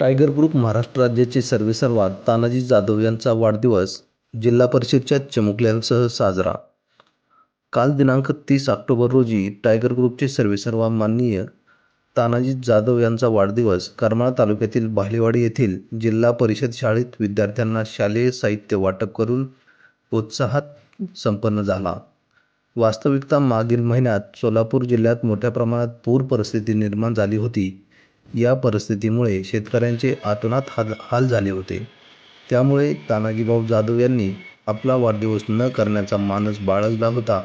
Tiger group Maharashtra राज्याचे सर्वेसर्वा तानाजी जाधव यांचा वाढदिवस जिल्हा परिषदच्या चिमुकल्यांसह साजरा. काल दिनांक तीस ऑक्टोबर रोजी टायगर ग्रुपचे सर्वेसर्वा माननीय तानाजी जाधव यांचा वाढदिवस करमाळा तालुक्यातील भालेवाडी येथील जिल्हा परिषद शाळेत विद्यार्थ्यांना शालेय साहित्य वाटप करून उत्साहात संपन्न झाला. वास्तविकता मागील महिन्यात सोलापूर जिल्ह्यात मोठ्या प्रमाणात पूर परिस्थिती निर्माण झाली होती. या परिस्थितीमुळे शेतकऱ्यांचे आतोनात हाल हाल झाले होते. त्यामुळे तानाजीभाऊ जाधव यांनी आपला वाढदिवस न करण्याचा मानस बाळगला होता.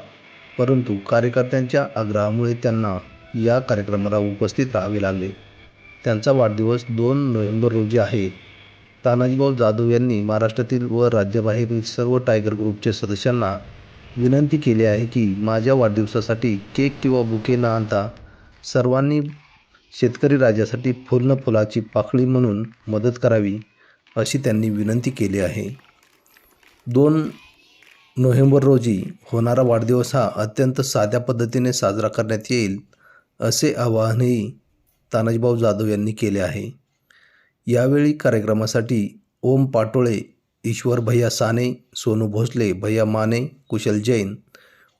परंतु कार्यकर्त्यांच्या आग्रहामुळे त्यांना या कार्यक्रमाला उपस्थित राहावे लागले. त्यांचा वाढदिवस दोन नोव्हेंबर रोजी आहे. तानाजीभाऊ जाधव यांनी महाराष्ट्रातील व राज्याबाहेरील सर्व टायगर ग्रुपच्या सदस्यांना विनंती केली आहे की माझ्या वाढदिवसासाठी केक किंवा बुके न आणता सर्वांनी शेतकरी राजासाठी फुल न फुलाची पाकळी म्हणून मदत करावी अशी त्यांनी विनंती केली आहे. दोन नोव्हेंबर रोजी होणारा वाढदिवस हा अत्यंत साध्या पद्धतीने साजरा करण्यात येईल असे आवाहनही तानाजीभाऊ जाधव यांनी केले आहे. यावेळी कार्यक्रमासाठी ओम पाटोळे ईश्वर भैया साने सोनू भोसले भैया माने कुशल जैन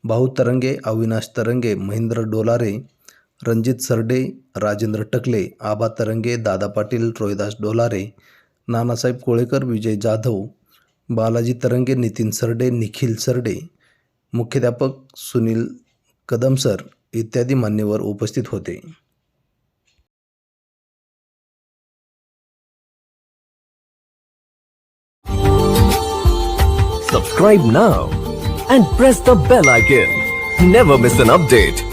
भाऊ तरंगे अविनाश तरंगे महेंद्र डोलारे रणजित सरडे राजेंद्र टकले आबा तरंगे दादा पाटील रोहिदास डोलारे नानासाहेब कोळेकर विजय जाधव बालाजी तरंगे नितीन सरडे निखिल सरडे मुख्याध्यापक सुनील कदम सर इत्यादी मान्यवर उपस्थित होते Subscribe now and press the bell icon. Never miss an update.